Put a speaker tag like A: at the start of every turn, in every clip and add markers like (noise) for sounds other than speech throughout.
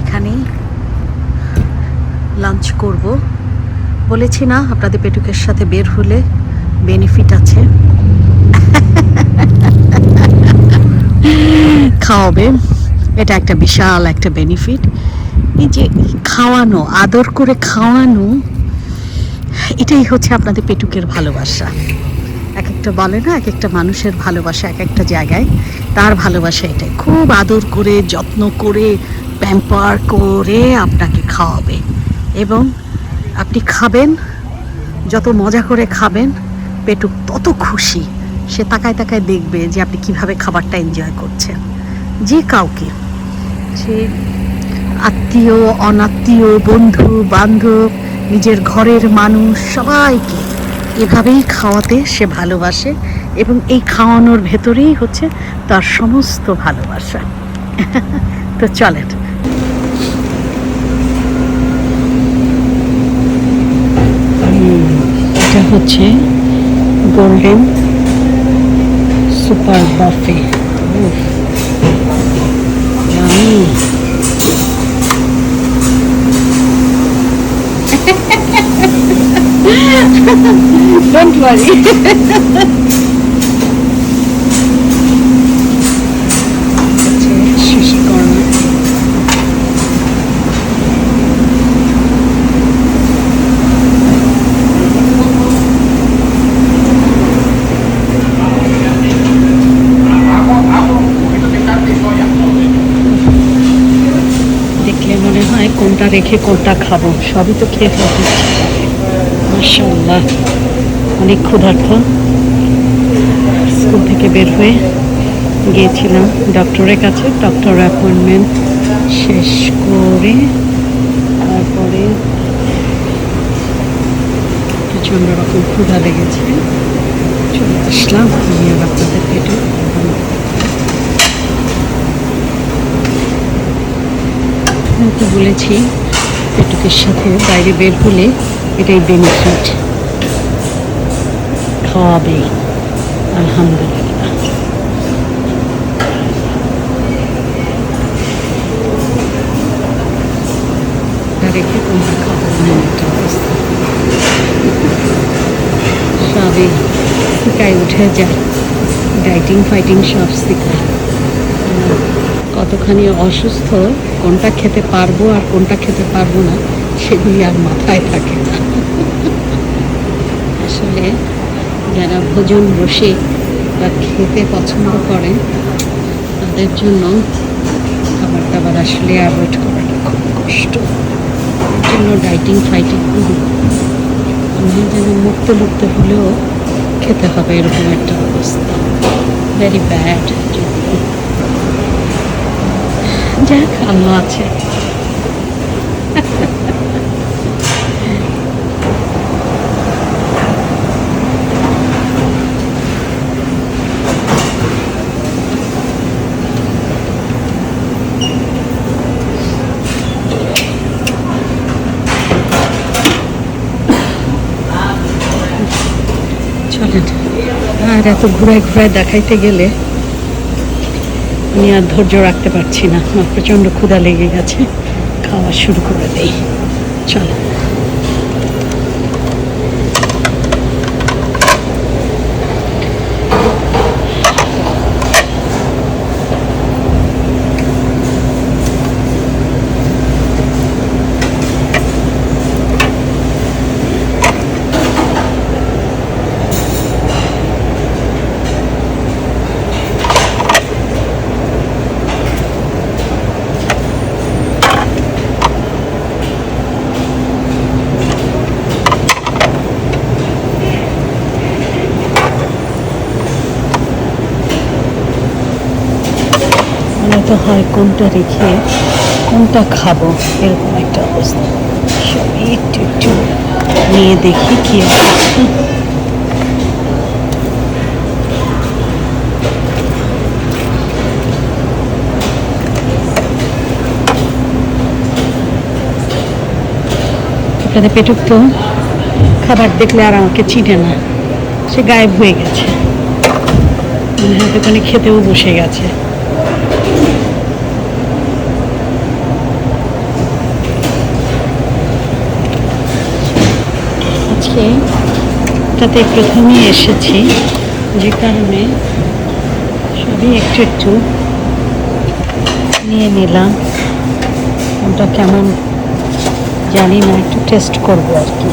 A: এখানেই লাঞ্চ করব। বলেছি না, আপনাদের পেটুকের সাথে বের হলে বেনিফিট আছে। খাওয়াবে। এটা একটা বিশাল একটা বেনিফিট এই যে খাওয়ানো, আদর করে খাওয়ানো, এটাই হচ্ছে আপনাদের পেটুকের ভালোবাসা। একটা বলে না, এক একটা মানুষের ভালোবাসা এক একটা জায়গায়। তার ভালোবাসা এটাই। খুব আদর করে, যত্ন করে প্যাম্পার করে আপনাকে খাওয়াবে। এবং আপনি খাবেন, যত মজা করে খাবেন, পেটুক তত খুশি। সে তাকায় তাকায় দেখবে যে আপনি কীভাবে খাবারটা এনজয় করছেন। যে কাউকে সে আত্মীয়, অনাত্মীয়, বন্ধু, বান্ধব, নিজের ঘরের মানুষ, সবাইকে এভাবেই খাওয়াতে সে ভালোবাসে এবং এই খাওয়ানোর ভেতরেই হচ্ছে তার সমস্ত ভালোবাসা। তো চলেন। এটা হচ্ছে গোল্ডেন সুপার বাফে (laughs) Don't worry. দেখলে মনে হয় কোনটা রেখে কোনটা খাব সবই তো খেয়ে ফেলতে মাসাল্লাহ অনেক ক্ষুধার্থ স্কুল থেকে বের হয়ে গিয়েছিলাম ডক্টরের কাছে। ডক্টর অ্যাপয়েন্টমেন্ট শেষ করে তারপরে প্রচণ্ড রকম ক্ষুধা লেগেছে। চলে আসলাম। আমি আর আপনাদের পেটে বলেছি, পেটুকের সাথে বাইরে বের হলে এটাই বেনিফিট খাওয়াবে। আলহামদুলিল্লাহ। অবস্থা। উঠে যায় ডাইটিং ফাইটিং কতখানি অসুস্থ, কোনটা খেতে পারব আর কোনটা খেতে পারব না। সেগুলি আর মাথায় থাকে না। আসলে যারা ভোজন বসে বা খেতে পছন্দ করে তাদের জন্য খাবার দাবার আসলে অ্যাভয়েড করাটা খুব কষ্ট। এর জন্য ডাইটিং, ফাইটিং আমি যেন মুক্ত মুক্ত হলেও খেতে হবে এরকম একটা অবস্থা। ভেরি ব্যাড যাক, আল্লাহ আছে চলেন আর এত ঘুরায় ঘুরায় দেখাইতে গেলে আমি আর ধৈর্য রাখতে পারছি না। আমার প্রচণ্ড ক্ষুধা লেগে গেছে। খাওয়া শুরু করে দেই। চল মনে তো হয় কোনটা রেখে কোনটা খাব? এরকম একটা অবস্থা। সবই একটু একটু নিয়ে দেখি কি পেটুক তো খাবার দেখলে আর আমাকে চিনে না। সে গায়েব হয়ে গেছে। মনে হয় দোকানে খেতেও বসে গেছে। খাবারটাতে প্রথমেই এসেছি, যে কারণে সবই একটু একটু নিয়ে নিলাম। ওটা কেমন জানি না, একটু টেস্ট করব আর কি।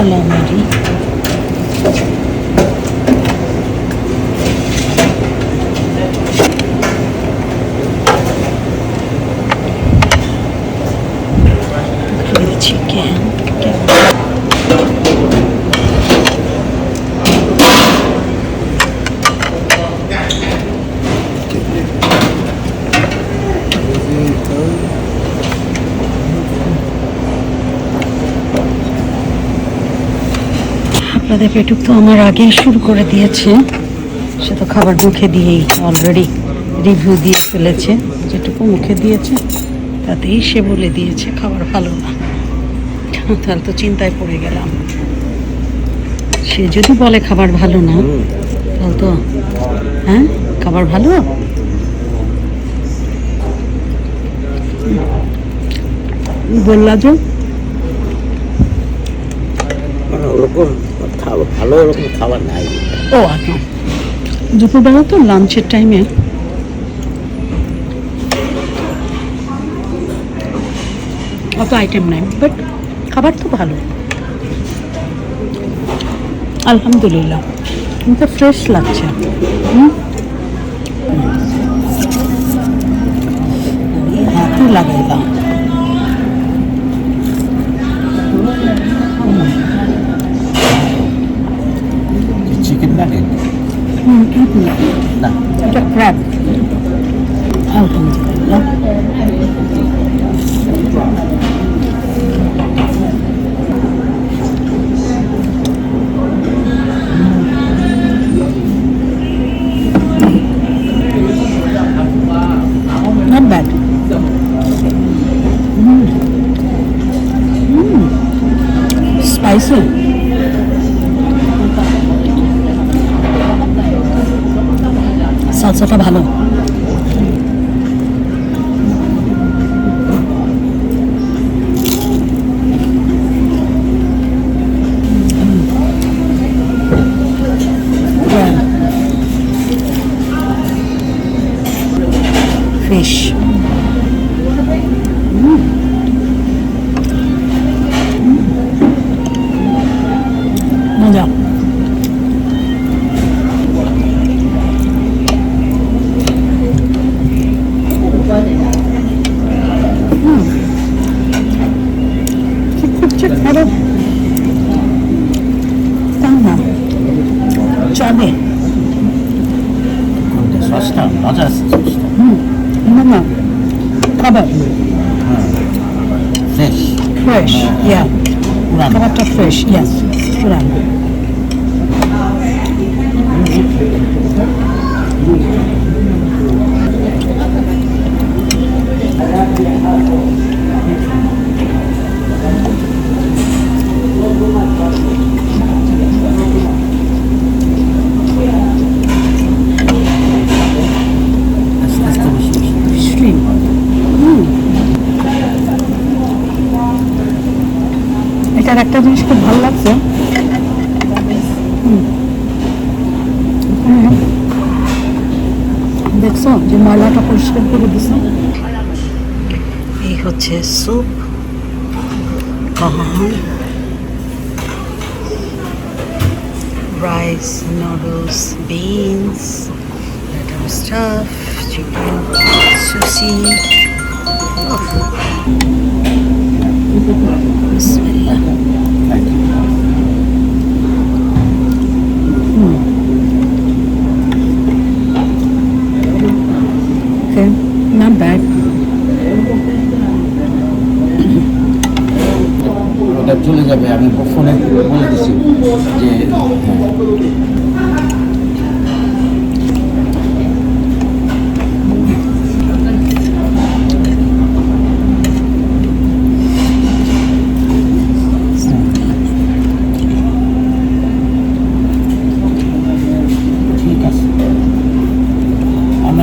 A: Hello, Mary. আপনাদের পেটুক তো আমার আগেই শুরু করে দিয়েছে। সে তো খাবার মুখে দিয়েই অলরেডি রিভিউ দিয়ে ফেলেছে। যেটুকু মুখে দিয়েছে, তাতেই সে বলে দিয়েছে খাবার ভালো না। তাহলে তো চিন্তায় পড়ে গেলাম। সে যদি বলে খাবার ভালো না, তাহলে তো হ্যাঁ? খাবার ভালো? বললা যে?
B: মানে ওরকম। খাবার ভালো ওরকম খাবার নাই।
A: ও আচ্ছা। দুপুরবেলা তো লাঞ্চের টাইমে অত আইটেম নাই বাট খাবার তো ভালো। আলহামদুলিল্লাহ। কিন্তু ফ্রেশ লাগছে। হুম? আমি হাতে লাগাইলাম
B: চিকেন নাগেট
A: হুম হুম
B: না
A: এটা ক্র্যাব আলহামদুলিল্লাহ Not bad. Mm. Mm. Spicy. সালসাটা ভালো।
B: পুরানো
A: খাবারটা ফ্রেশ ইয়াস ময়লাটা পরিষ্কার করে দিছে। এই হচ্ছে soup.
B: Rice noodles beans stuff chicken sushi যে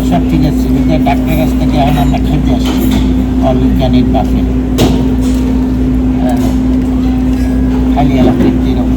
B: সব ঠিক আছে কিন্তু কাছ থেকে এখন আমরা খেতে আসছি অবিজ্ঞানীর পাশে খালি এলাকা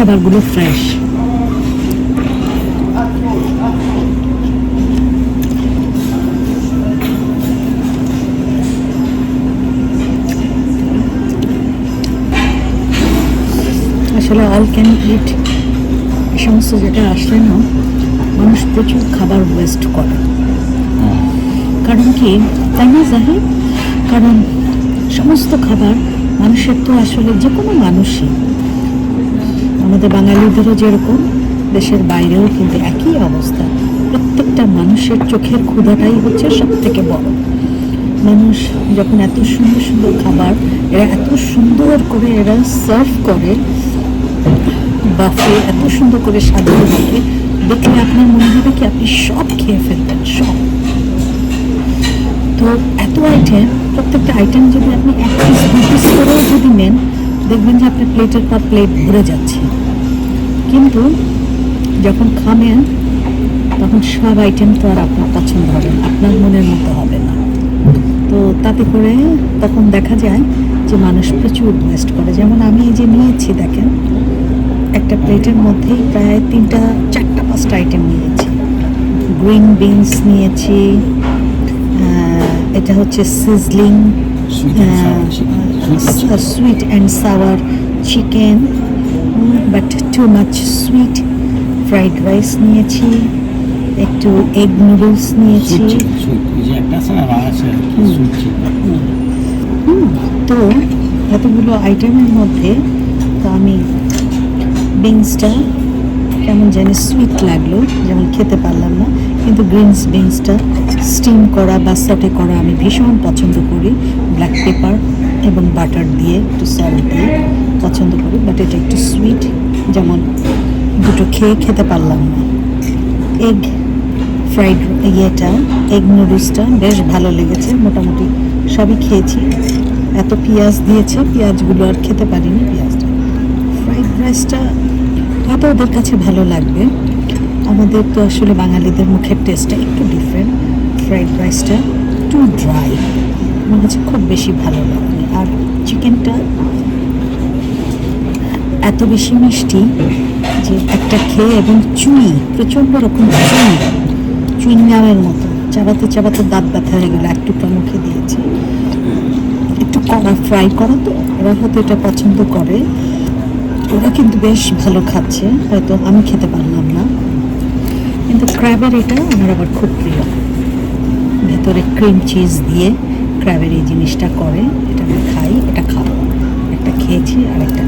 A: খাবারগুলো ফ্রেশ আসলে অল ক্যান ইট সমস্ত যেটা আসলে না, মানুষ প্রচুর খাবার ওয়েস্ট করে। কারণ কি? তাই না, জাহিদ? কারণ সমস্ত খাবার মানুষের তো আসলে যে কোনো মানুষই আমাদের বাঙালিদেরও যেরকম, দেশের বাইরেও কিন্তু একই অবস্থা। প্রত্যেকটা মানুষের চোখের ক্ষুধাটাই হচ্ছে সব থেকে বড়। মানুষ যখন এত সুন্দর সুন্দর খাবার, এরা এত সুন্দর করে এরা সার্ভ করে বাফে এত সুন্দর করে সাজিয়ে রাখে দেখলে আপনার মনে হবে কি আপনি সব খেয়ে ফেলবেন সব। তো এত আইটেম প্রত্যেকটা আইটেম যদি আপনি এক পিস দু পিস করেও যদি নেন দেখবেন যে আপনার প্লেটের পর প্লেট ভরে যাচ্ছে। কিন্তু যখন খাবেন তখন সব আইটেম তো আর আপনার পছন্দ হবে না আপনার মনের মতো হবে না। তো তাতে করে তখন দেখা যায় যে মানুষ প্রচুর ওয়েস্ট করে। যেমন আমি এই যে নিয়েছি দেখেন একটা প্লেটের মধ্যেই প্রায় তিনটা চারটা পাঁচটা আইটেম নিয়েছি। গ্রিন বিনস নিয়েছি এটা হচ্ছে sizzling
B: Sweet and sour chicken. Sweet
A: but too much sweet fried rice নিয়েছি একটু এগ নুডলস নিয়েছি তো এতগুলো আইটেমের মধ্যে তো আমি বিনসটা কেমন জানি সুইট লাগল যেমন খেতে পারলাম না কিন্তু গ্রিনস বিনসটা স্টিম করা বা সটে করা আমি ভীষণ পছন্দ করি ব্ল্যাক পেপার এবং বাটার দিয়ে একটু সল্ট দিয়ে পছন্দ করি বাট এটা একটু সুইট যেমন দুটো খেয়ে খেতে পারলাম না। এগ ফ্রাইড ইয়েটা এগ নুডলসটা বেশ ভালো লেগেছে, মোটামুটি সবই খেয়েছি। এত পেঁয়াজ দিয়েছে, পেঁয়াজগুলো আর খেতে পারিনি, পেঁয়াজটা। ফ্রাইড রাইসটা হয়তো ওদের কাছে ভালো লাগবে। আমাদের তো আসলে বাঙালিদের মুখের টেস্টটা একটু ডিফারেন্ট ফ্রাইড রাইসটা একটু ড্রাই আমার কাছে খুব বেশি ভালো লাগবে আর চিকেনটা এত বেশি মিষ্টি যে একটা খেয়ে এবং চুই, প্রচণ্ড রকম চুই চুইংগামের মতো। চাবাতে চাবাতে দাঁত ব্যথা হয়ে গেলো, একটু মুখে দিয়েছে। একটু কড়া ফ্রাই করা তো ওরা হয়তো এটা পছন্দ করে। ওরা কিন্তু বেশ ভালো খাচ্ছে, হয়তো আমি খেতে পারলাম না। কিন্তু ক্র্যাবের এটা আমার আবার খুব প্রিয়। ভেতরে ক্রিম চিজ দিয়ে ক্র্যাবের এই জিনিসটা করে, এটা আমি খাই, এটা খাব। একটা খেয়েছি আর একটা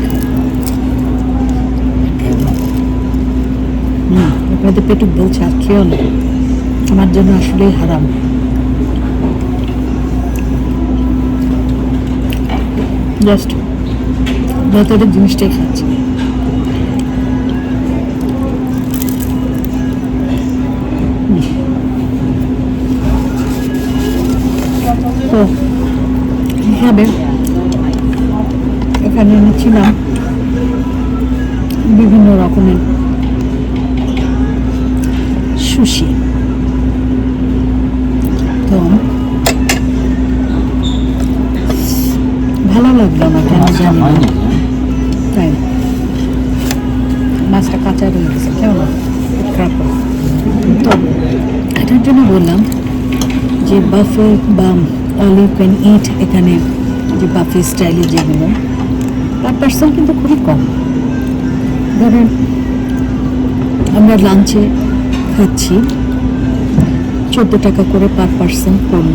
A: হুম, আপনাদের পেটুক বলছে, আর খেয়েও না। আমার জন্য আসলেই হারাম। জাস্ট ভেতরের জিনিসটাই খাচ্ছি। তো হিসাবে এখানে এনেছিলাম বিভিন্ন রকমের সুশি। তো ভালো লাগল না কেন জানি না। তাই মাছটা কাঁচা রয়ে গেছে, কেমন? খারাপ তো এটার জন্য বললাম যে বাফে বা অল ইউ ক্যান ইট এখানে যে বাফে স্টাইলে যেগুলো। পার পার্সন কিন্তু খুবই কম। ধরেন, আমরা লাঞ্চে খাচ্ছি, চোদ্দ টাকা করে পার পার্সন পড়ল।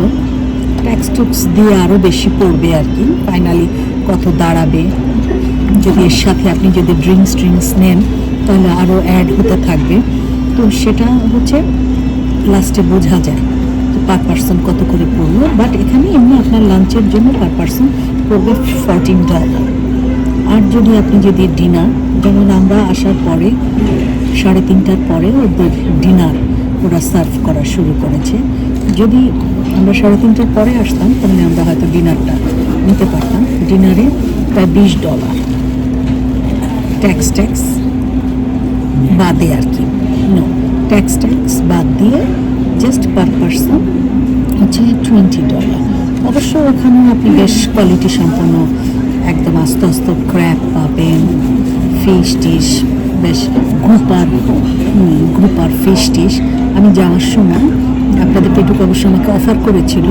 A: ট্যাক্স টুক্স দিয়ে আরও বেশি পড়বে আর কি। ফাইনালি কত দাঁড়াবে। যদি এর সাথে আপনি যদি ড্রিঙ্কস ড্রিঙ্কস নেন, তাহলে আরও অ্যাড হতে থাকবে। তো সেটা হচ্ছে লাস্টে বোঝা যায়। পার পার্সন কত করে পড়ল বাট এখানে এমনি আপনার লাঞ্চের জন্য পার পার্সন পড়বে ফোরটিন ডলার আর যদি আপনি যদি ডিনার যেমন আমরা আসার পরে, সাড়ে তিনটার পরে ওদের ডিনার ওরা সার্ভ করা শুরু করেছে। যদি আমরা সাড়ে তিনটার পরে আসতাম, তাহলে আমরা হয়তো ডিনারটা নিতে পারতাম। ডিনারে প্রায় বিশ ডলার ট্যাক্স ট্যাক্স বাদে আর কি। ট্যাক্স ট্যাক্স বাদ দিয়ে জাস্ট পার পার্সন হচ্ছে টোয়েন্টি ডলার অবশ্য ওখানে আপনি বেশ কোয়ালিটি সম্পন্ন একদম আস্তে আস্তে ক্র্যাপ পাবেন ফিশ টিশ বেশ গ্রুপার গ্রুপার ফিশ টিশ আমি যাওয়ার সময় আপনাদের পেটুক অবশ্য আমাকে অফার করেছিল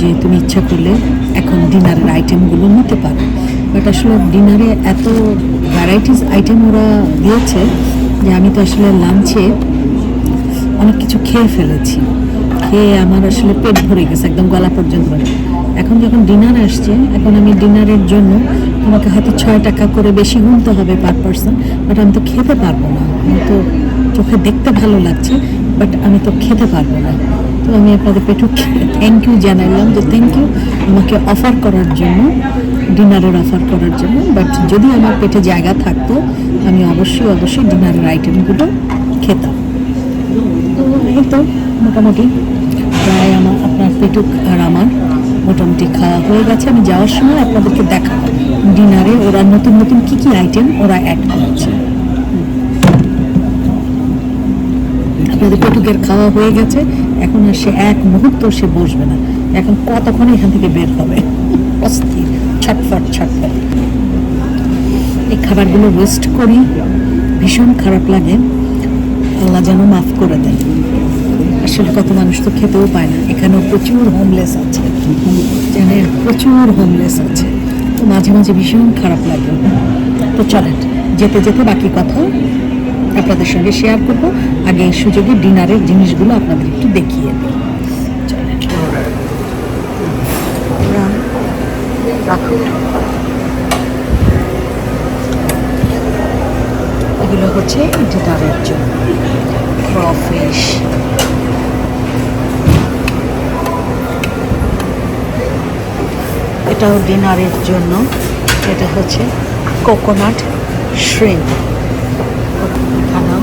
A: যে তুমি ইচ্ছা করলে এখন ডিনারের আইটেমগুলো নিতে পারো। বাট আসলে ডিনারে এত ভ্যারাইটিস আইটেম ওরা দিয়েছে যে আমি তো আসলে লাঞ্চে অনেক কিছু খেয়ে ফেলেছি। খেয়ে আমার আসলে পেট ভরে গেছে, একদম গলা পর্যন্ত। এখন যখন ডিনার আসছে, এখন আমি ডিনারের জন্য আমাকে হয়তো ছয় টাকা করে বেশি গুনতে হবে পার পার্সন বাট আমি তো খেতে পারব না। আমি তো চোখে দেখতে ভালো লাগছে বাট আমি তো খেতে পারব না। তো আমি আপনাদের পেটু থ্যাংক ইউ জানাইলাম যে থ্যাংক ইউ আমাকে অফার করার জন্য ডিনারের অফার করার জন্য। বাট যদি আমার পেটে জায়গা থাকতো, আমি অবশ্যই অবশ্যই ডিনারের আইটেমগুলো খেতাম। এই তো মোটামুটি প্রায় আমার, আপনার পেটুক আর আমার মোটামুটি খাওয়া হয়ে গেছে। আমি যাওয়ার সময় আপনাদেরকে দেখা ডিনারে ওরা নতুন নতুন কি কি আইটেম ওরা অ্যাড করেছে। আপনাদের পেটুকের খাওয়া হয়ে গেছে। এখন আর সে এক মুহূর্ত সে বসবে না। এখন কতক্ষণ এখান থেকে বের হবে? অস্থির, ছটফট ছটফট। এই খাবারগুলো ওয়েস্ট করি। ভীষণ খারাপ লাগে। আল্লাহ যেন মাফ করে দেয়। আসলে কত মানুষ তো খেতেও পায় না। এখানেও প্রচুর হোমলেস আছে। জানেন প্রচুর হোমলেস আছে। তো মাঝে মাঝে ভীষণ খারাপ লাগে। তো চলেন, যেতে যেতে বাকি কথা আপনাদের সঙ্গে শেয়ার করব। আগে এই সুযোগে ডিনারের জিনিসগুলো আপনাদের একটু দেখিয়ে দিই। এগুলো হচ্ছে ডিনারের জন্য ক্রফিশ এটাও ডিনারের জন্য। এটা হচ্ছে কোকোনাট শ্রিম এখানেও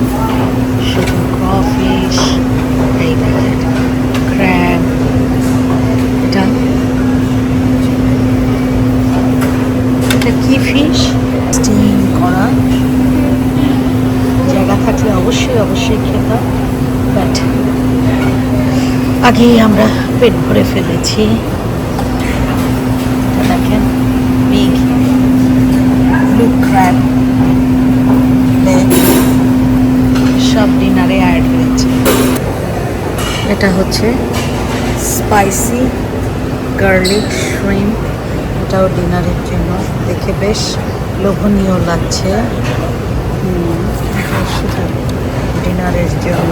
A: শুধু ক্রফিশ এই ক্র্যাব এটা এটা কি ফিশ স্টিম করা জায়গা অবশ্যই অবশ্যই খেতাম বাট আগেই আমরা পেট ভরে ফেলেছি। দেখেন বিগ ব্লু ক্র্যাব সব ডিনারে অ্যাড হয়েছে। এটা হচ্ছে স্পাইসি গার্লিক শ্রিম এটাও ডিনারের জন্য। দেখে বেশ লোভনীয় লাগছে। ডিনারের জন্য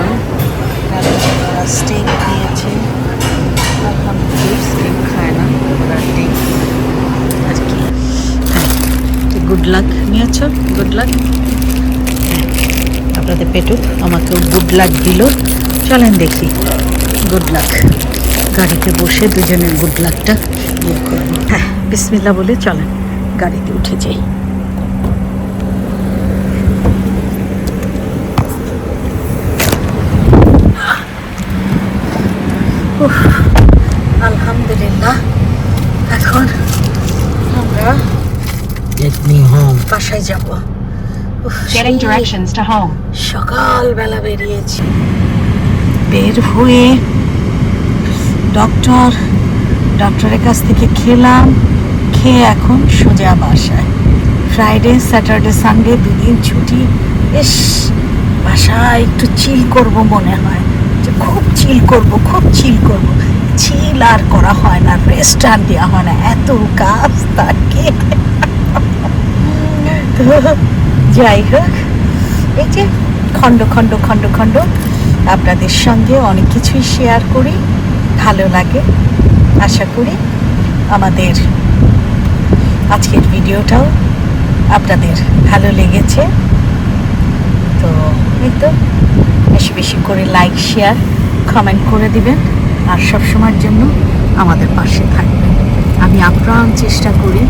A: স্টেক দিয়েছে। স্টেক খায় না ওরা আর কি? গুড লাক নিয়েছ? গুড লাক আপনাদের পেটুক আমাকেও গুড লাক দিল। চলেন দেখি গুড লাক গাড়িতে বসে দুজনের গুড লাকটা ইয়ে করব হ্যাঁ বিসমিল্লা বলে চলেন গাড়িতে উঠে যাই। আলহামদুলিল্লাহ। এখন আমরা
B: Take me home.
A: বাসায় যাব। সকালবেলা বেরিয়েছি। বের হয়ে ডক্টর ডক্টরের কাছ থেকে খেলাম খেয়ে এখন সোজা বাসায়। ফ্রাইডে স্যাটারডে সানডে দুদিন ছুটি। বেশ বাসায় একটু চিল করব মনে হয়। খুব চিল করব, খুব চিল করব। চিল আর করা হয় না রেস্ট আর দেওয়া হয় না, এত কাজ থাকে যাই হোক, এই যে খণ্ড খণ্ড খণ্ড খণ্ড, আপনাদের সঙ্গে অনেক কিছুই শেয়ার করি, ভালো লাগে, আশা করি আমাদের আজকের ভিডিওটাও আপনাদের ভালো লেগেছে। তো, এই তো। বেশি বেশি করে লাইক শেয়ার কমেন্ট করে দিবেন আর সবসময়ের জন্য আমাদের পাশে থাকবেন। আমি আপ্রাণ চেষ্টা করি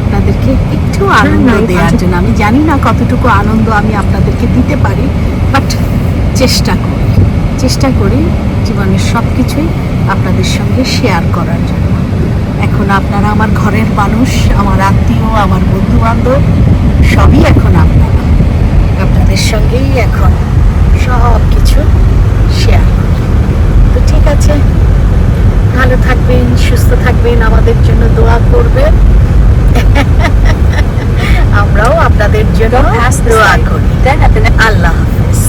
A: আপনাদেরকে একটু আনন্দ দেওয়ার জন্য। আমি জানি না কতটুকু আনন্দ আমি আপনাদেরকে দিতে পারি বাট চেষ্টা করি। চেষ্টা করি জীবনের সব কিছুই আপনাদের সঙ্গে শেয়ার করার জন্য। এখন আপনারা আমার ঘরের মানুষ আমার আত্মীয় আমার বন্ধু বান্ধব সবই এখন আপনারা। আপনাদের সঙ্গেই এখন সব কিছু শেয়ার তো ঠিক আছে ভালো থাকবেন সুস্থ থাকবেন আমাদের জন্য দোয়া করবেন। (laughs) আমরাও আপনাদের জন্য দোয়া করি। আল্লাহ হাফেজ।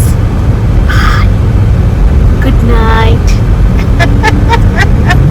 A: Good night (laughs)